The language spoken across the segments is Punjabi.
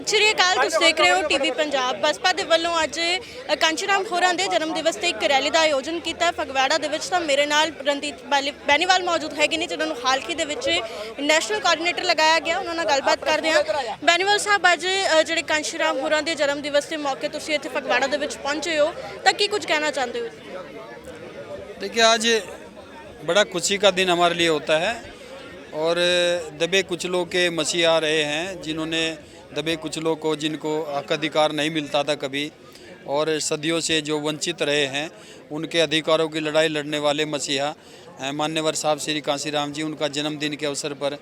ਸਤਿ ਸ਼੍ਰੀ ਅਕਾਲ ਤੁਸੀਂ ਦੇਖ ਰਹੇ ਹੋ ਟੀਵੀ ਪੰਜਾਬ ਬਸਪਾ ਦੇ ਵੱਲੋਂ ਅੱਜ ਅ, ਕਾਂਚੀਰਾਮ ਹੋਰਾਂ ਦੇ ਜਨਮ ਦਿਵਸ ਤੇ ਇੱਕ ਰੈਲੀ ਦਾ ਆਯੋਜਨ ਕੀਤਾ ਹੈ ਫਗਵਾੜਾ ਦੇ ਵਿੱਚ ਤਾਂ ਮੇਰੇ ਨਾਲ ਰਣਦੀਪ ਬਾਲੀ- ਬੈਨੀਵਾਲ ਮੌਜੂਦ ਹੈਗੇ ਨੇ ਜਿਨ੍ਹਾਂ ਨੂੰ ਹਾਲ ਹੀ ਦੇ ਵਿੱਚ ਨੈਸ਼ਨਲ ਕੋਆਰਡੀਨੇਟਰ ਲਗਾਇਆ ਗਿਆ ਉਹਨਾਂ ਨਾਲ ਗੱਲਬਾਤ ਕਰਦੇ ਹਾਂ ਬੈਨੀਵਾਲ ਸਾਹਿਬ ਅੱਜ ਅ, ਜਿਹੜੇ ਕਾਂਚੀਰਾਮ ਹੋਰਾਂ ਦੇ ਜਨਮ ਦਿਵਸ ਦੇ ਮੌਕੇ ਤੁਸੀਂ ਇੱਥੇ ਫਗਵਾੜਾ ਦੇ ਵਿੱਚ ਪਹੁੰਚੇ ਹੋ ਤਾਂ ਕੀ ਕੁਝ ਕਹਿਣਾ ਚਾਹੁੰਦੇ ਹੋ देखिए आज बड़ा खुशी का दिन हमारे लिए होता है और दबे कुचलों के मसीह आ रहे हैं जिन्होंने दबे कुचलों को जिनको हक अधिकार नहीं मिलता था कभी। और सदियों से जो वंचित रहे हैं, उनके अधिकारों की लड़ाई लड़ने वाले मसीहा मान्यवर साहब श्री कांसीराम जी, उनका जन्मदिन के अवसर पर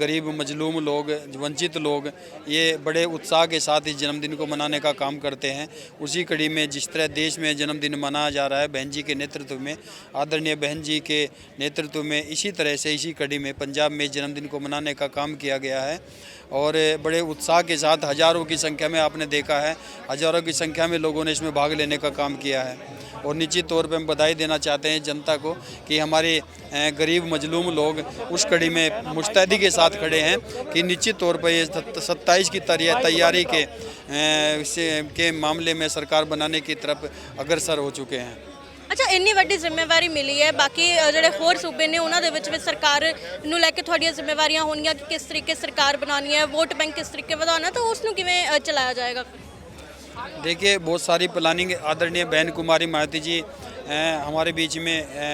गरीब, मजलूम लोग, वंचित लोग, ये बड़े उत्साह के साथ इस जन्मदिन को मनाने का काम करते हैं। उसी कड़ी में जिस तरह देश में जन्मदिन मनाया जा रहा है, बहन जी के नेतृत्व में, आदरणीय बहन जी के नेतृत्व में, इसी तरह से इसी कड़ी में पंजाब में जन्मदिन को मनाने का काम किया गया है। और बड़े उत्साह के साथ हज़ारों की संख्या में आपने देखा है, हज़ारों की संख्या में लोगों ने इसमें भाग लेने का काम किया है। और निश्चित तौर पे हम बधाई देना चाहते हैं जनता को कि हमारे गरीब मजलूम लोग उस कड़ी में मुस्तैदी के साथ खड़े हैं कि निश्चित तौर पर ये सत्ताईस की तैया- तैयारी के के मामले में सरकार बनाने की तरफ़ अग्रसर हो चुके हैं। ਅੱਛਾ ਇੰਨੀ ਵੱਡੀ ਜ਼ਿੰਮੇਵਾਰੀ ਮਿਲੀ ਹੈ ਬਾਕੀ ਅ, ਜਿਹੜੇ ਹੋਰ ਸੂਬੇ ਨੇ ਉਹਨਾਂ ਦੇ ਵਿੱਚ ਵੀ ਸਰਕਾਰ ਨੂੰ ਲੈ ਕੇ ਤੁਹਾਡੀਆਂ ਜ਼ਿੰਮੇਵਾਰੀਆਂ ਹੋਣਗੀਆਂ ਕਿ ਕਿਸ ਤਰੀਕੇ ਸਰਕਾਰ ਬਣਾਉਣੀ ਹੈ ਵੋਟ ਬੈਂਕ ਕਿਸ ਤਰੀਕੇ ਵਧਾਉਣਾ ਹੈ, ਤਾਂ ਉਸ ਨੂੰ ਕਿਵੇਂ ਅ, ਚਲਾਇਆ ਜਾਏਗਾ देखिए बहुत सारी प्लानिंग आदरणीय बहन कुमारी मायावती जी अ, हमारे बीच में अ,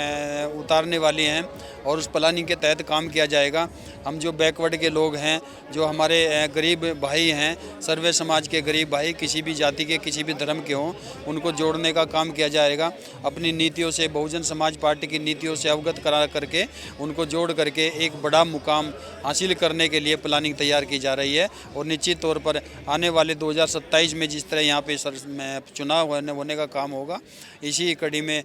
उतारने वाली हैं और उस प्लानिंग के तहत काम किया जाएगा। हम जो बैकवर्ड के लोग हैं, जो हमारे गरीब भाई हैं, सर्वे समाज के गरीब भाई, किसी भी जाति के, किसी भी धर्म के हों, उनको जोड़ने का काम किया जाएगा। अपनी नीतियों से, बहुजन समाज पार्टी की नीतियों से अवगत करा करके, उनको जोड़ करके एक बड़ा मुकाम हासिल करने के लिए प्लानिंग तैयार की जा रही है। और निश्चित तौर पर आने वाले 2027 में जिस तरह यहाँ पे सर चुनाव होने का काम होगा, इसी कड़ी में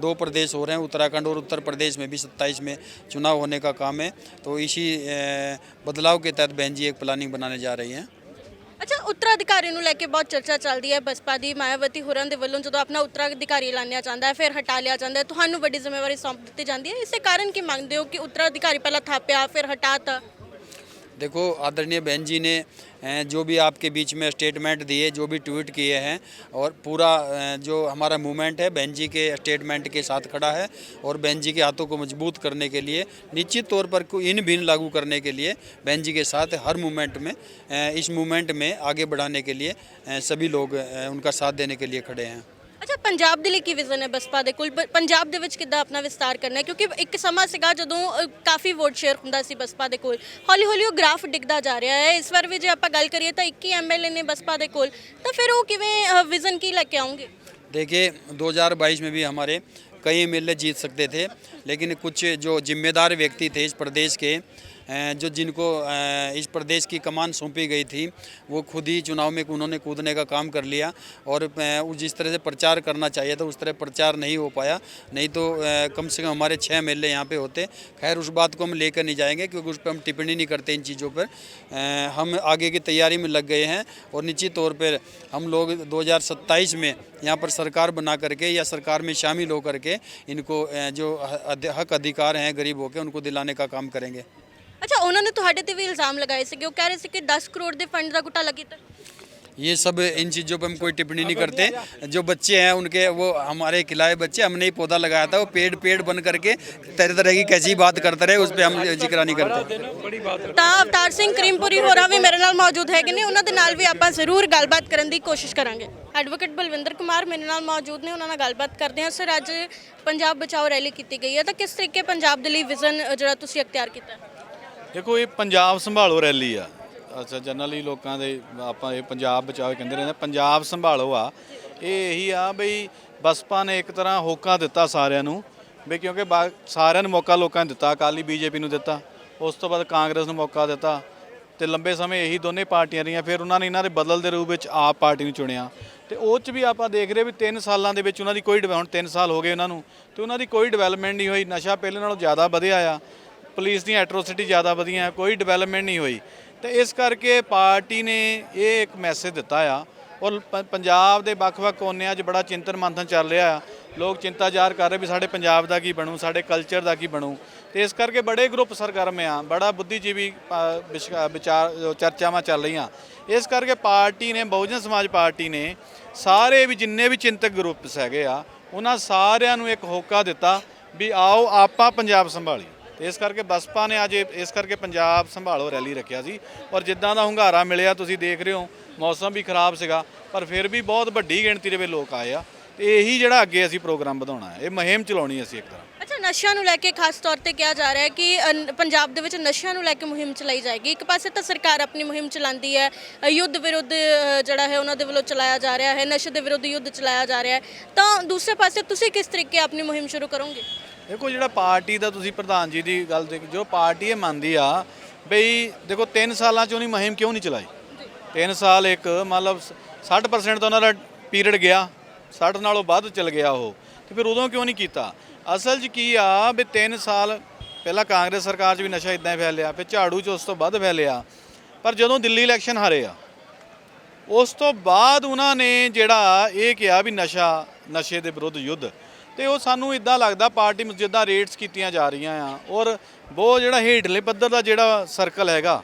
दो प्रदेश हो रहे हैं, उत्तराखंड और उत्तर प्रदेश में भी 27 में चुनाव होने का काम है तो इसी अ, बदलाव के तहत बहन जी एक प्लानिंग बनाने जा रही हैं ਅੱਛਾ ਉੱਤਰਾਧਿਕਾਰੀ ਨੂੰ ਲੈ ਕੇ ਬਹੁਤ ਚਰਚਾ ਚੱਲਦੀ ਹੈ ਬਸਪਾ ਦੀ ਮਾਇਆਵਤੀ ਹੋਰਾਂ ਦੇ ਵੱਲੋਂ ਜਦੋਂ ਆਪਣਾ ਉੱਤਰਾਧਿਕਾਰੀ ਐਲਾਨਿਆ ਜਾਂਦਾ ਹੈ ਫਿਰ ਹਟਾ ਲਿਆ ਜਾਂਦਾ ਹੈ ਤੁਹਾਨੂੰ ਵੱਡੀ ਜ਼ਿੰਮੇਵਾਰੀ ਸੌਂਪ ਦਿੱਤੀ ਜਾਂਦੀ ਹੈ ਇਸੇ ਕਾਰਨ ਕੀ ਮੰਗਦੇ ਹੋ ਕਿ ਉੱਤਰਾਧਿਕਾਰੀ ਪਹਿਲਾਂ ਥਾਪਿਆ ਫਿਰ ਹਟਾਤਾ देखो, आदरणीय बहन जी ने जो भी आपके बीच में स्टेटमेंट दिए, जो भी ट्वीट किए हैं, और पूरा जो हमारा मूवमेंट है, बहन जी के स्टेटमेंट के साथ खड़ा है, और बहन जी के हाथों को मज़बूत करने के लिए, निश्चित तौर पर इन भिन्न लागू करने के लिए, बहन जी के साथ हर मूवमेंट में इस मूवमेंट में आगे बढ़ाने के लिए सभी लोग उनका साथ देने के लिए खड़े हैं। ਅੱਛਾ ਪੰਜਾਬ ਦੇ ਲਈ ਕੀ ਵਿਜ਼ਨ ਹੈ ਬਸਪਾ ਦੇ ਕੋਲ ਪ- ਪੰਜਾਬ ਦੇ ਵਿੱਚ ਕਿੱਦਾਂ ਆਪਣਾ ਵਿਸਤਾਰ ਕਰਨਾ ਹੈ ਕਿਉਂਕਿ ਇੱਕ ਸਮਾਂ ਸੀਗਾ ਜਦੋਂ ਅ, ਕਾਫੀ ਵੋਟ ਸ਼ੇਅਰ ਹੁੰਦਾ ਸੀ ਬਸਪਾ ਦੇ ਕੋਲ ਹੌਲੀ ਹੌਲੀ ਉਹ ਗ੍ਰਾਫ ਡਿੱਗਦਾ ਜਾ ਰਿਹਾ ਹੈ ਇਸ ਵਾਰ ਵੀ ਜੇ ਆਪਾਂ ਗੱਲ ਕਰੀਏ ਤਾਂ 21 ਐਮਐਲਏ ਨੇ ਬਸਪਾ ਦੇ ਕੋਲ ਤਾਂ ਫਿਰ ਉਹ ਕਿਵੇਂ ਵਿਜ਼ਨ ਕੀ ਲੈ ਕੇ ਆਉਂਗੇ देखिए 2022 में भी हमारे कई एम जीत सकते थे लेकिन कुछ जो जिम्मेदार व्यक्ति थे इस प्रदेश के अ, जो जिनको इस प्रदेश की कमान सौंपी गई थी, वो खुद ही चुनाव में उन्होंने कूदने का काम कर लिया और जिस तरह से प्रचार करना चाहिए था, उस तरह प्रचार नहीं हो पाया। नहीं तो कम से कम हमारे छः एम एल यहाँ पे होते। खैर, उस बात को हम लेकर नहीं जाएँगे क्योंकि उस पर हम टिप्पणी नहीं करते इन चीज़ों पर। हम आगे की तैयारी में लग गए हैं और निश्चित तौर पर हम लोग 2027 में यहाँ पर सरकार बना करके या सरकार में शामिल होकर के इनको जो हक अधिकार हैं गरीबों के, उनको दिलाने का काम करेंगे। ਅੱਛਾ ਉਹਨਾਂ ਨੇ ਤੁਹਾਡੇ ਤੇ ਵੀ ਇਲਜ਼ਾਮ ਲਗਾਏ ਸੀਗੇ ਉਹ ਕਹਿ ਰਹੇ ਸੀ ਕਿ 10 ਕਰੋੜ ਦੇ ਫੰਡ ਦਾ ਘੁਟਾਲਾ ਕੀਤਾ ये सब इन चीज़ों पर हम कोई टिप्पणी नहीं करते जो बच्चे हैं उनके वो हमारे खिलाए बच्चे हमने ही पौधा लगाया था वो पेड़ पेड़ बन करके तरह तरह की कैसी बात करते रहे उस पर हम जिक्र नहीं करते ਤਾਂ ਅਵਤਾਰ ਸਿੰਘ ਕਰੀਮਪੁਰੀ ਹੋਰਾਂ ਵੀ ਮੇਰੇ ਨਾਲ ਮੌਜੂਦ ਹੈਗੇ ਨੇ ਉਹਨਾਂ ਦੇ ਨਾਲ ਵੀ ਆਪਾਂ ਜ਼ਰੂਰ ਗੱਲਬਾਤ ਕਰਨ ਦੀ ਕੋਸ਼ਿਸ਼ ਕਰਾਂਗੇ ਐਡਵੋਕੇਟ ਬਲਵਿੰਦਰ ਕੁਮਾਰ ਮੇਰੇ ਨਾਲ ਮੌਜੂਦ ਨੇ ਉਹਨਾਂ ਨਾਲ ਗੱਲਬਾਤ ਕਰਦੇ ਹਾਂ ਸਰ ਅੱਜ ਪੰਜਾਬ ਬਚਾਓ ਰੈਲੀ ਕੀਤੀ ਗਈ ਹੈ ਤਾਂ ਕਿਸ ਤਰੀਕੇ ਪੰਜਾਬ ਦੇ ਲਈ ਵਿਜ਼ਨ ਜਿਹੜਾ ਤੁਸੀਂ ਅਖਤਿਆਰ ਕੀਤਾ ਹੈ? ਦੇਖੋ, ਇਹ ਪੰਜਾਬ ਸੰਭਾਲੋ ਰੈਲੀ ਆ। ਅੱਛਾ ਜਨਰਲੀ ਲੋਕਾਂ ਦੇ ਆਪਾਂ ਇਹ ਪੰਜਾਬ ਬਚਾਓ ਕਹਿੰਦੇ ਰਹਿੰਦੇ ਪੰਜਾਬ ਸੰਭਾਲੋ ਆ। ਇਹ ਇਹੀ ਆ ਬਈ ਬਸਪਾ ਨੇ ਇੱਕ ਤਰ੍ਹਾਂ ਹੋਕਾ ਦਿੱਤਾ ਸਾਰਿਆਂ ਨੂੰ ਵੀ ਕਿਉਂਕਿ ਬਾ- ਸਾਰਿਆਂ ਨੂੰ ਮੌਕਾ ਲੋਕਾਂ ਨੇ ਦਿੱਤਾ, ਅਕਾਲੀ ਬੀਜੇਪੀ ਨੂੰ ਦਿੱਤਾ। ਉਸ ਤੋਂ ਬਾਅਦ ਕਾਂਗਰਸ ਨੂੰ ਮੌਕਾ ਦਿੱਤਾ ਤੇ ਲੰਬੇ ਸਮੇਂ ਇਹੀ ਦੋਨੇ ਪਾਰਟੀਆਂ ਰਹੀਆਂ। ਫਿਰ ਉਹਨਾਂ ਨੇ ਇਹਨਾਂ ਦੇ ਬਦਲ ਦੇ ਰੂਪ ਵਿੱਚ ਆਪ ਪਾਰਟੀ ਨੂੰ ਚੁਣਿਆ। ਤੇ ਉਹ ਚ ਵੀ ਆਪਾਂ ਦੇਖ ਰਹੇ ਵੀ 3 ਸਾਲਾਂ ਦੇ ਵਿੱਚ ਉਹਨਾਂ ਦੀ ਕੋਈ ਡਿਵੈ- ਹੁਣ 3 ਸਾਲ ਹੋ ਗਏ ਉਹਨਾਂ ਨੂੰ ਤੇ ਉਹਨਾਂ ਦੀ ਕੋਈ ਡਿਵੈਲਪਮੈਂਟ ਨਹੀਂ ਹੋਈ। ਨਸ਼ਾ ਪਹਿਲੇ ਨਾਲੋਂ ਜ਼ਿਆਦਾ ਵਧਿਆ ਆ। ਪੁਲਿਸ ਦੀਆਂ ਐਟਰੋਸਿਟੀ ਜ਼ਿਆਦਾ ਵਧੀਆਂ, ਕੋਈ ਡਿਵੈਲਪਮੈਂਟ ਨਹੀਂ ਹੋਈ। ਤੇ ਇਸ ਕਰਕੇ ਪਾਰਟੀ ਨੇ ਇਹ ਇੱਕ ਮੈਸੇਜ ਦਿੱਤਾ ਆ। ਔਰ ਪੰਜਾਬ ਦੇ ਵੱਖ-ਵੱਖ ਕੋਨਿਆਂ 'ਚ ਬੜਾ ਚਿੰਤਨ ਮੰਥਨ ਚੱਲ ਰਿਹਾ ਆ। ਲੋਕ ਚਿੰਤਾ ਜ਼ਾਹਰ ਕਰ ਰਹੇ ਵੀ ਸਾਡੇ ਪੰਜਾਬ ਦਾ ਕੀ ਬਣੂ, ਸਾਡੇ ਕਲਚਰ ਦਾ ਕੀ ਬਣੂ। ਤੇ ਇਸ ਕਰਕੇ ਬੜੇ ਗਰੁੱਪ ਸਰਗਰਮ ਆ, ਬੜਾ ਬੁੱਧੀਜੀਵੀ ਵਿਚਾਰ, ਚਰਚਾਵਾਂ ਚੱਲ ਰਹੀਆਂ। ਇਸ ਕਰਕੇ ਪਾਰਟੀ ਨੇ, ਬਹੁਜਨ ਸਮਾਜ ਪਾਰਟੀ ਨੇ ਸਾਰੇ ਵੀ ਜਿੰਨੇ ਵੀ ਚਿੰਤਕ ਗਰੁੱਪਸ ਹੈਗੇ ਆ, ਉਹਨਾਂ ਸਾਰਿਆਂ ਨੂੰ ਇੱਕ ਹੋਕਾ ਦਿੱਤਾ ਵੀ ਆਓ ਆਪਾਂ ਪੰਜਾਬ ਸੰਭਾਲੀ ਤੇ ਇਸ ਕਰਕੇ ਬਸਪਾ ਨੇ ਅੱਜ ਇਹ- ਇਸ ਕਰਕੇ ਪੰਜਾਬ ਸੰਭਾਲੋ ਰੈਲੀ ਰੱਖਿਆ ਸੀ ਔਰ ਜਿੱਦਾਂ ਦਾ ਹੁੰਗਾਰਾ ਮਿਲਿਆ ਤੁਸੀਂ ਦੇਖ ਰਹੇ ਹੋ ਮੌਸਮ ਵੀ ਖਰਾਬ ਸੀਗਾ ਪਰ ਫਿਰ ਵੀ ਬਹੁਤ ਵੱਡੀ ਗਿਣਤੀ ਦੇ ਵਿੱਚ ਲੋਕ ਆਏ ਆ ਤੇ ਇਹੀ ਜਿਹੜਾ ਅੱਗੇ ਅਸੀਂ ਪ੍ਰੋਗਰਾਮ ਵਧਾਉਣਾ ਹੈ ਇਹ ਮੁਹਿੰਮ ਚਲਾਉਣੀ ਅਸੀਂ ਇੱਕ ਤਰ੍ਹਾਂ। ਅੱਛਾ ਨਸ਼ਿਆਂ ਨੂੰ ਲੈ ਕੇ ਖਾਸ ਤੌਰ ਤੇ ਕਿਹਾ ਜਾ ਰਿਹਾ ਹੈ ਕਿ ਅ, ਪੰਜਾਬ ਦੇ ਵਿੱਚ ਨਸ਼ਿਆਂ ਨੂੰ ਲੈ ਕੇ ਮੁਹਿੰਮ ਚਲਾਈ ਜਾਏਗੀ। ਇੱਕ ਪਾਸੇ ਤਾਂ ਸਰਕਾਰ ਆਪਣੀ ਮੁਹਿੰਮ ਚਲਾਉਂਦੀ ਹੈ ਅ, ਯੁੱਧ ਵਿਰੁੱਧ ਅ, ਜਿਹੜਾ ਹੈ ਉਹਨਾਂ ਦੇ ਵੱਲੋਂ ਚਲਾਇਆ ਜਾ ਰਿਹਾ ਹੈ ਨਸ਼ੇ ਦੇ ਵਿਰੁੱਧ ਯੁੱਧ ਚਲਾਇਆ ਜਾ ਰਿਹਾ ਹੈ। ਤਾਂ ਦੂਸਰੇ ਪਾਸੇ ਤੁਸੀਂ ਕਿਸ ਤਰੀਕੇ ਆਪਣੀ ਮੁਹਿੰਮ ਸ਼ੁਰੂ ਕਰੋਗੇ? ਦੇਖੋ ਜਿਹੜਾ ਪਾਰਟੀ ਦਾ ਤੁਸੀਂ ਪ੍ਰਧਾਨ ਜੀ ਦੀ ਗੱਲ ਦੇਖ, ਜੋ ਪਾਰਟੀ ਇਹ ਮੰਨਦੀ ਆ, ਬਈ ਦੇਖੋ 3 ਸਾਲਾਂ ਚ ਉਹਨੇ ਮੁਹਿੰਮ ਕਿਉਂ ਨਹੀਂ ਚਲਾਈ? 3 ਸਾਲ ਇੱਕ, ਮਤਲਬ 60% ਤਾਂ ਉਹਨਾਂ ਦਾ ਪੀਰੀਅਡ ਗਿਆ 60 ਨਾਲੋਂ ਵੱਧ ਚੱਲ ਗਿਆ ਉਹ, ਤੇ ਫਿਰ ਉਦੋਂ ਕਿਉਂ ਨਹੀਂ ਕੀਤਾ? ਅਸਲ 'ਚ ਕੀ ਆ ਵੀ 3 ਸਾਲ, ਪਹਿਲਾਂ ਕਾਂਗਰਸ ਸਰਕਾਰ 'ਚ ਵੀ ਨਸ਼ਾ ਇਦਾਂ ਹੀ ਫੈਲਿਆ, ਫਿਰ ਝਾੜੂ 'ਚ ਉਸ ਤੋਂ ਵੱਧ ਫੈਲਿਆ, ਪਰ ਜਦੋਂ ਦਿੱਲੀ ਇਲੈਕਸ਼ਨ ਹਾਰੇ ਆ, ਉਸ ਤੋਂ ਬਾਅਦ ਉਹਨਾਂ ਨੇ ਜਿਹੜਾ ਇਹ ਕਿਹਾ ਵੀ ਨਸ਼ਾ, ਨਸ਼ੇ ਦੇ ਵਿਰੁੱਧ ਯੁੱਧ ਤੇ ਉਹ ਸਾਨੂੰ ਇਦਾਂ ਲੱਗਦਾ ਪਾਰਟੀ ਵਿੱਚ ਜਿੱਦਾਂ ਰੇਟਸ ਕੀਤੀਆਂ ਜਾ ਰਹੀਆਂ ਆ। ਔਰ ਬਹੁਤ ਜਿਹੜਾ ਹੇਠਲੇ ਪੱਧਰ ਦਾ ਜਿਹੜਾ ਸਰਕਲ ਹੈਗਾ,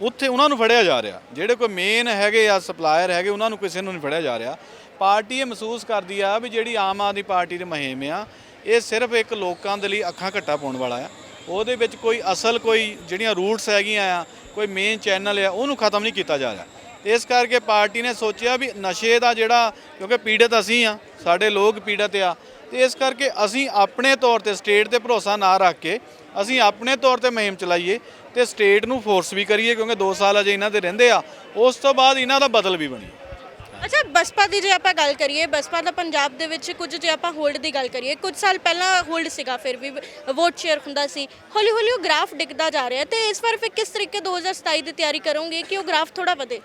ਉੱਥੇ ਉਹਨਾਂ ਨੂੰ ਫੜਿਆ ਜਾ ਰਿਹਾ। ਜਿਹੜੇ ਕੋਈ ਮੇਨ ਹੈਗੇ ਆ ਸਪਲਾਇਰ ਹੈਗੇ, ਉਹਨਾਂ ਨੂੰ ਕਿਸੇ ਨੂੰ ਨਹੀਂ ਫੜਿਆ ਜਾ ਰਿਹਾ। ਪਾਰਟੀ ਇਹ ਮਹਿਸੂਸ ਕਰਦੀ ਆ ਵੀ ਜਿਹੜੀ ਆਮ ਆਦਮੀ ਪਾਰਟੀ ਦੇ ਮੁਹਿੰਮ ਆ, ਇਹ ਸਿਰਫ ਇੱਕ ਲੋਕਾਂ ਦੇ ਲਈ ਅੱਖਾਂ ਘੱਟਾ ਪਾਉਣ ਵਾਲਾ ਆ। ਉਹਦੇ ਵਿੱਚ ਕੋਈ ਅਸਲ ਕੋਈ ਜਿਹੜੀਆਂ ਰੂਟਸ ਹੈਗੀਆਂ ਆ, ਕੋਈ ਮੇਨ ਚੈਨਲ ਆ, ਉਹਨੂੰ ਖਤਮ ਨਹੀਂ ਕੀਤਾ ਜਾ ਰਿਹਾ। ਇਸ ਕਰਕੇ ਪਾਰਟੀ ਨੇ ਸੋਚਿਆ ਵੀ ਨਸ਼ੇ ਦਾ ਜਿਹੜਾ, ਕਿਉਂਕਿ ਪੀੜਤ ਅਸੀਂ ਆ, ਸਾਡੇ ਲੋਕ ਪੀੜਤ ਆ, ਤੇ ਇਸ ਕਰਕੇ ਅਸੀਂ ਆਪਣੇ ਤੌਰ ਤੇ ਸਟੇਟ ਤੇ ਭਰੋਸਾ ਨਾ ਰੱਖ ਕੇ ਅਸੀਂ ਆਪਣੇ ਤੌਰ ਤੇ ਮੁਹਿੰਮ ਚਲਾਈਏ ਤੇ ਸਟੇਟ ਨੂੰ ਫੋਰਸ ਵੀ ਕਰੀਏ, ਕਿਉਂਕਿ 2 ਸਾਲ ਅਜੇ ਇਹਨਾਂ ਦੇ ਰਹਿੰਦੇ ਆ, ਉਸ ਤੋਂ ਬਾਅਦ ਇਹਨਾਂ ਦਾ ਬਦਲ ਵੀ ਬਣੀ। ਅੱਛਾ, ਬਸਪਾ ਦੀ ਜੇ ਆਪਾਂ ਗੱਲ ਕਰੀਏ, ਬਸਪਾ ਦਾ ਪੰਜਾਬ ਦੇ ਵਿੱਚ ਕੁਝ ਜੇ ਆਪਾਂ ਹੋਲਡ ਦੀ ਗੱਲ ਕਰੀਏ, ਕੁਝ ਸਾਲ ਪਹਿਲਾਂ ਹੋਲਡ ਸੀਗਾ, ਫਿਰ ਵੀ ਵੋਟ ਸ਼ੇਅਰ ਹੁੰਦਾ ਸੀ। ਹੌਲੀ ਹੌਲੀ ਉਹ ਗ੍ਰਾਫ ਡਿੱਗਦਾ ਜਾ ਰਿਹਾ ਤੇ ਇਸ ਵਾਰ ਫਿਰ ਕਿਸ ਤਰੀਕੇ 2027 ਦੀ ਤਿਆਰੀ ਕਰੋਗੇ ਕਿ ਉਹ ਗ੍ਰਾਫ ਥੋੜਾ ਵਧੇ?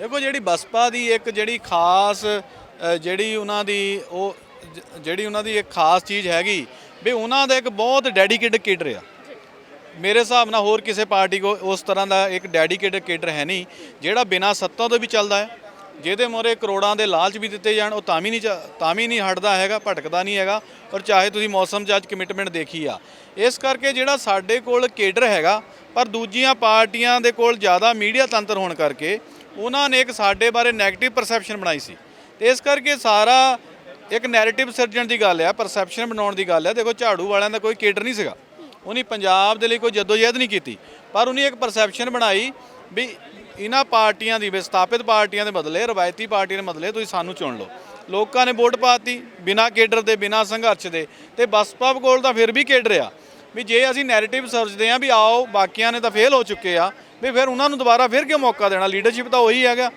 ਦੇਖੋ ਜਿਹੜੀ ਬਸਪਾ ਦੀ ਇੱਕ ਜਿਹੜੀ ਖਾਸ ਜਿਹੜੀ ਉਹਨਾਂ ਦੀ ਉਹ ਜਿਹੜੀ ਉਹਨਾਂ ਦੀ ਇੱਕ ਖਾਸ ਚੀਜ਼ ਹੈਗੀ ਵੀ ਉਹਨਾਂ ਦਾ ਇੱਕ ਬਹੁਤ ਡੈਡੀਕੇਟਡ ਕੇਡਰ ਆ ਮੇਰੇ ਹਿਸਾਬ ਨਾਲ ਹੋਰ ਕਿਸੇ ਪਾਰਟੀ ਕੋ ਉਸ ਤਰ੍ਹਾਂ ਦਾ ਇੱਕ ਡੈਡੀਕੇਟਡ ਕੇਡਰ ਹੈ ਨਹੀਂ, ਜਿਹੜਾ ਬਿਨਾਂ ਸੱਤਾ ਤੋਂ ਵੀ ਚੱਲਦਾ ਹੈ। ਜਿਹਦੇ ਮੋਰੇ ਕਰੋੜਾਂ ਦੇ ਲਾਲਚ ਵੀ ਦਿੱਤੇ ਜਾਣ, ਉਹ ਤਾਂ ਵੀ ਨਹੀਂ ਚ- ਤਾਂ ਵੀ ਨਹੀਂ ਹਟਦਾ ਹੈਗਾ, ਭਟਕਦਾ ਨਹੀਂ ਹੈਗਾ। ਔਰ ਚਾਹੇ ਤੁਸੀਂ ਮੌਸਮ 'ਚ ਅੱਜ ਕਮਿਟਮੈਂਟ ਦੇਖੀ ਆ। ਇਸ ਕਰਕੇ ਜਿਹੜਾ ਸਾਡੇ ਕੋਲ ਕੇਡਰ ਹੈਗਾ, ਪਰ ਦੂਜੀਆਂ ਪਾਰਟੀਆਂ ਦੇ ਕੋਲ ਜ਼ਿਆਦਾ ਮੀਡੀਆ ਤੰਤਰ ਹੋਣ ਕਰਕੇ ਉਹਨਾਂ ਨੇ ਇੱਕ ਸਾਡੇ ਬਾਰੇ 네ਗੇਟਿਵ ਪਰਸੈਪਸ਼ਨ ਬਣਾਈ ਸੀ। ਤੇ ਇਸ ਕਰਕੇ ਸਾਰਾ ਇੱਕ ਨੈਰੇਟਿਵ ਸਿਰਜਣ ਦੀ ਗੱਲ ਆ ਪਰਸੈਪਸ਼ਨ ਬਣਾਉਣ ਦੀ ਗੱਲ ਆ। ਦੇਖੋ, ਝਾੜੂ ਵਾਲਿਆਂ ਦਾ ਕੋਈ ਕੇਡਰ ਨਹੀਂ ਸੀਗਾ। ਉਹਨੇ ਪੰਜਾਬ ਦੇ ਲਈ ਕੋਈ ਜਦੋਜਹਿਦ ਨਹੀਂ ਕੀਤੀ। ਪਰ ਉਹਨੇ ਇੱਕ ਪਰਸੈਪਸ਼ਨ ਬਣਾਈ ਵੀ ਇਹਨਾਂ ਪਾਰਟੀਆਂ ਦੀ ਵਿਸਥਾਪਿਤ ਪਾਰਟੀਆਂ ਦੇ ਬਦਲੇ, ਰਵਾਇਤੀ ਪਾਰਟੀਆਂ ਦੇ ਬਦਲੇ ਤੁਸੀਂ ਸਾਨੂੰ ਚੁਣ ਲਓ। ਲੋਕਾਂ ਨੇ ਵੋਟ ਪਾਤੀ ਬਿਨਾਂ ਕੇਡਰ ਦੇ, ਬਿਨਾਂ ਸੰਘਰਸ਼ ਦੇ। ਤੇ ਬਸਪਾ ਕੋਲ ਤਾਂ ਫਿਰ ਵੀ ਕੇਡਰ ਆ। ਵੀ ਜੇ ਅਸੀਂ ਨੈਰੇਟਿਵ ਸਰਜਦੇ ਆ ਵੀ ਆਓ, ਬਾਕੀਆਂ ਨੇ ਤਾਂ ਫੇਲ ਹੋ ਚੁੱਕੇ ਆ। ਵੀ ਫਿਰ ਉਹਨਾਂ ਨੂੰ ਦੁਬਾਰਾ ਫਿਰ ਕਿਉਂ ਮੌਕਾ ਦੇਣਾ? ਲੀਡਰਸ਼ਿਪ ਤਾਂ ਉਹੀ ਹੈਗਾ।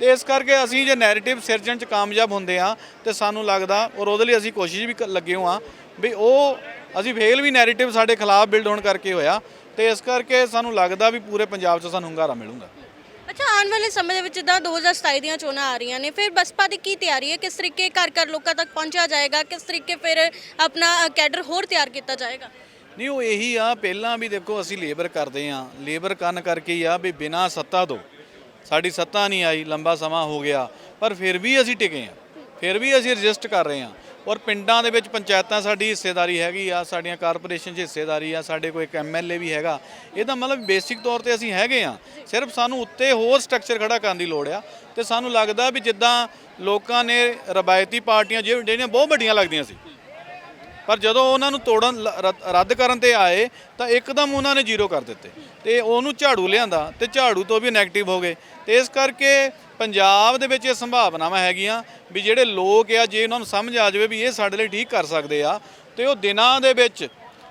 ਤੇ ਇਸ ਕਰਕੇ ਅਸੀਂ ਜੇ ਨੈਰੇਟਿਵ ਸਿਰਜਣ ਚ ਕਾਮਯਾਬ ਹੁੰਦੇ ਆ ਤੇ ਸਾਨੂੰ ਲੱਗਦਾ ਔਰ ਉਹਦੇ ਲਈ ਅਸੀਂ ਕੋਸ਼ਿਸ਼ ਵੀ ਲੱਗੇ ਹੋਏ ਆ ਵੀ ਉਹ, ਅਸੀਂ ਫੇਲ ਵੀ ਨੈਰੇਟਿਵ ਸਾਡੇ ਖਿਲਾਫ ਬਿਲਡ ਹੋਣ ਕਰਕੇ ਹੋਇਆ, ਤੇ ਇਸ ਕਰਕੇ ਸਾਨੂੰ ਲੱਗਦਾ ਵੀ ਪੂਰੇ ਪੰਜਾਬ 'ਚ ਸਾਨੂੰ ਹੁੰਗਾਰਾ ਮਿਲੂਗਾ। ਅੱਛਾ, ਆਉਣ ਵਾਲੇ ਸਮੇਂ ਦੇ ਵਿੱਚ ਜਿੱਦਾਂ 2027 ਦੀਆਂ ਚੋਣਾਂ ਆ ਰਹੀਆਂ ਨੇ, ਫਿਰ ਬਸਪਾ ਦੀ ਕੀ ਤਿਆਰੀ ਹੈ? ਕਿਸ ਤਰੀਕੇ ਘਰ ਘਰ ਲੋਕਾਂ ਤੱਕ ਪਹੁੰਚਿਆ ਜਾਏਗਾ? ਕਿਸ ਤਰੀਕੇ ਫਿਰ ਆਪਣਾ ਕੈਡਰ ਹੋਰ ਤਿਆਰ ਕੀਤਾ ਜਾਏਗਾ? ਨਹੀਂ, ਉਹ ਇਹੀ ਆ, ਪਹਿਲਾਂ ਵੀ ਦੇਖੋ ਅਸੀਂ ਲੇਬਰ ਕਰਦੇ ਆ ਲੇਬਰ ਕਰਨ ਕਰਕੇ ਹੀ ਆ ਵੀ ਬਿਨਾਂ ਸੱਤਾ ਤੋਂ ਸਾਡੀ ਸੱਤਾ ਨਹੀਂ ਆਈ, ਲੰਬਾ ਸਮਾਂ ਹੋ ਗਿਆ, ਪਰ ਫਿਰ ਵੀ ਅਸੀਂ ਟਿਕੇ ਆ ਫਿਰ ਵੀ ਅਸੀਂ ਰਜਿਸਟ ਕਰ ਰਹੇ ਆ ਔਰ ਪਿੰਡਾਂ ਦੇ ਵਿੱਚ ਪੰਚਾਇਤਾਂ ਸਾਡੀ ਹਿੱਸੇਦਾਰੀ ਹੈਗੀ ਆ, ਸਾਡੀਆਂ ਕਾਰਪੋਰੇਸ਼ਨ 'ਚ ਹਿੱਸੇਦਾਰੀ ਆ, ਸਾਡੇ ਕੋਲ ਇੱਕ ਐਮਐਲਏ ਵੀ ਹੈਗਾ, ਇਹਦਾ ਮਤਲਬ ਬੇਸਿਕ ਤੌਰ ਤੇ ਅਸੀਂ ਹੈਗੇ ਆ ਸਿਰਫ ਸਾਨੂੰ ਉੱਤੇ ਹੋਰ ਸਟਰਕਚਰ ਖੜਾ ਕਰਨ ਦੀ ਲੋੜ ਆ ਤੇ ਸਾਨੂੰ ਲੱਗਦਾ ਵੀ ਜਿੱਦਾਂ ਲੋਕਾਂ ਨੇ ਰਵਾਇਤੀ ਪਾਰਟੀਆਂ ਜਿਹ- ਜਿਹੜੀਆਂ ਬਹੁਤ ਵੱਡੀਆਂ ਲੱਗਦੀਆਂ ਸੀ ਪਰ ਜਦੋਂ ਉਹਨਾਂ ਨੂੰ ਤੋੜਨ ਲ- ਰੱਦ- ਰੱਦ ਕਰਨ ਤੇ ਆਏ, ਤਾਂ ਇੱਕਦਮ ਉਹਨਾਂ ਨੇ ਜ਼ੀਰੋ ਕਰ ਦਿੱਤੇ। ਤੇ ਉਹਨੂੰ ਝਾੜੂ ਲਿਆਂਦਾ ਤੇ ਝਾੜੂ ਤੋਂ ਵੀ ਨੈਗੇਟਿਵ ਹੋ ਗਏ। ਤੇ ਇਸ ਕਰਕੇ ਪੰਜਾਬ ਦੇ ਵਿੱਚ ਇਹ ਸੰਭਾਵਨਾਵਾਂ ਹੈਗੀਆਂ ਵੀ ਜਿਹੜੇ ਲੋਕ ਆ, ਜੇ ਉਹਨਾਂ ਨੂੰ ਸਮਝ ਆ ਜਾਵੇ ਵੀ ਇਹ ਸਾਡੇ ਲਈ ਠੀਕ ਕਰ ਸਕਦੇ ਆ, ਤੇ ਉਹ ਦਿਨਾਂ ਦੇ ਵਿੱਚ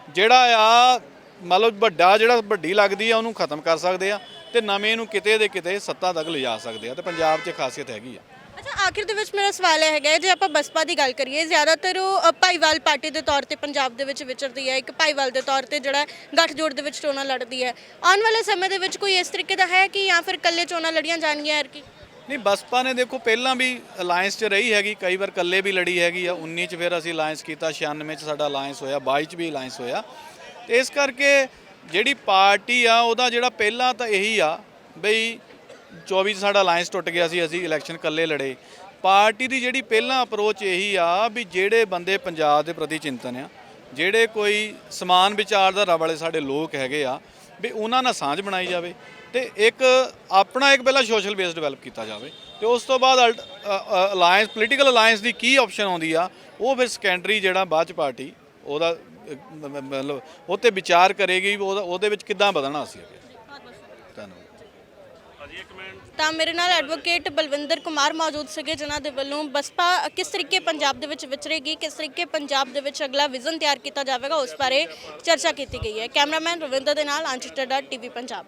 ਜਿਹੜਾ ਆ ਮਤਲਬ ਵੱਡਾ ਜਿਹੜਾ ਵੱਡੀ ਲੱਗਦੀ ਆ, ਉਹਨੂੰ ਖਤਮ ਕਰ ਸਕਦੇ ਆ ਤੇ ਨਵੇਂ ਨੂੰ ਕਿਤੇ ਦੇ ਕਿਤੇ ਸੱਤਾ ਤੱਕ ਲਿਜਾ ਸਕਦੇ ਆ। ਤੇ ਪੰਜਾਬ 'ਚ ਖਾਸੀਅਤ ਹੈਗੀ ਆ। ਅੱਛਾ ਆਖਿਰ ਦੇ ਵਿੱਚ ਮੇਰਾ ਸਵਾਲ ਇਹ ਹੈਗਾ ਹੈ, ਜੇ ਆਪਾਂ ਬਸਪਾ ਦੀ ਗੱਲ ਕਰੀਏ ਜ਼ਿਆਦਾਤਰ ਉਹ ਅ, ਭਾਈਵਾਲ ਪਾਰਟੀ ਦੇ ਤੌਰ ਤੇ ਪੰਜਾਬ ਦੇ ਵਿੱਚ ਵਿਚਰਦੀ ਹੈ ਇੱਕ ਭਾਈਵਾਲ ਦੇ ਤੌਰ ਤੇ ਜਿਹੜਾ ਗੱਠਜੋੜ ਦੇ ਵਿੱਚ ਚੋਣਾਂ ਲੜਦੀ ਹੈ। ਆਉਣ ਵਾਲੇ ਸਮੇਂ ਦੇ ਵਿੱਚ ਕੋਈ ਇਸ ਤਰੀਕੇ ਦਾ ਹੈ ਕਿ ਜਾਂ ਫਿਰ ਇਕੱਲੇ ਚੋਣਾਂ ਲੜੀਆਂ ਜਾਣਗੀਆਂ ਯਾਰ ਕੀ ਨਹੀਂ ਬਸਪਾ ਨੇ ਦੇਖੋ ਪਹਿਲਾਂ ਵੀ ਅਲਾਈਅੰਸ 'ਚ ਰਹੀ ਹੈਗੀ ਕਈ ਵਾਰ ਇਕੱਲੇ ਵੀ ਲੜੀ ਹੈਗੀ ਆ 19 'ਚ ਫਿਰ ਅਸੀਂ ਅਲਾਈਅੰਸ ਕੀਤਾ 96 'ਚ ਸਾਡਾ ਅਲਾਈਅੰਸ ਹੋਇਆ 22 'ਚ ਵੀ ਅਲਾਈਅੰਸ ਹੋਇਆ। ਤੇ ਇਸ ਕਰਕੇ ਜਿਹੜੀ ਪਾਰਟੀ ਆ ਉਹਦਾ ਜਿਹੜਾ ਪਹਿਲਾਂ ਤਾਂ ਇਹੀ ਆ ਬਈ 24 'ਚ ਸਾਡਾ ਅਲਾਈਅੰਸ ਟੁੱਟ ਗਿਆ ਸੀ, ਅਸੀਂ ਇਲੈਕਸ਼ਨ ਇਕੱਲੇ ਲੜੇ। ਪਾਰਟੀ ਦੀ ਜਿਹੜੀ ਪਹਿਲਾਂ ਅਪਰੋਚ ਇਹੀ ਆ ਵੀ ਜਿਹੜੇ ਬੰਦੇ ਪੰਜਾਬ ਦੇ ਪ੍ਰਤੀ ਚਿੰਤਨ ਆ, ਜਿਹੜੇ ਕੋਈ ਸਮਾਨ ਵਿਚਾਰਧਾਰਾ ਵਾਲੇ ਸਾਡੇ ਲੋਕ ਹੈਗੇ ਆ, ਵੀ ਉਹਨਾਂ ਨਾਲ ਸਾਂਝ ਬਣਾਈ ਜਾਵੇ ਤੇ ਇੱਕ ਆਪਣਾ ਇੱਕ ਪਹਿਲਾਂ ਸੋਸ਼ਲ ਬੇਸ ਡਿਵੈਲਪ ਕੀਤਾ ਜਾਵੇ ਤੇ ਉਸ ਤੋਂ ਬਾਅਦ ਅਲਾਈਅੰਸ ਪੋਲੀਟੀਕਲ ਅਲਾਈਅੰਸ ਦੀ ਕੀ ਆਪਸ਼ਨ ਆਉਂਦੀ ਆ, ਉਹ ਫਿਰ ਸੈਕੰਡਰੀ ਜਿਹੜਾ ਬਾਅਦ ਚ ਪਾਰਟੀ ਉਹਦਾ ਮਤਲਬ, ਉਹ ਤੇ ਵਿਚਾਰ ਕਰੇਗੀ ਵੀ ਉਹਦਾ ਉਹਦੇ ਵਿੱਚ ਕਿੱਦਾਂ ਵਧਣਾ ਸੀ ਅੱਗੇ। ਧੰਨਵਾਦ। ਤਾਂ ਮੇਰੇ ਨਾਲ ਐਡਵੋਕੇਟ ਬਲਵਿੰਦਰ ਕੁਮਾਰ ਮੌਜੂਦ ਸੀਗੇ, ਜਿਨ੍ਹਾਂ ਦੇ ਵੱਲੋਂ ਬਸਪਾ ਕਿਸ ਤਰੀਕੇ ਪੰਜਾਬ ਦੇ ਵਿੱਚ ਵਿਚਰੇਗੀ, ਕਿਸ ਤਰੀਕੇ ਪੰਜਾਬ ਦੇ ਵਿੱਚ ਅਗਲਾ ਵਿਜ਼ਨ ਤਿਆਰ ਕੀਤਾ ਜਾਵੇਗਾ, ਉਸ ਬਾਰੇ ਚਰਚਾ ਕੀਤੀ ਗਈ ਹੈ। ਕੈਮਰਾਮੈਨ ਰਵਿੰਦਰ ਦੇ ਨਾਲ ਅੰਸ਼ ਟੱਡਾ, ਟੀਵੀ ਪੰਜਾਬ।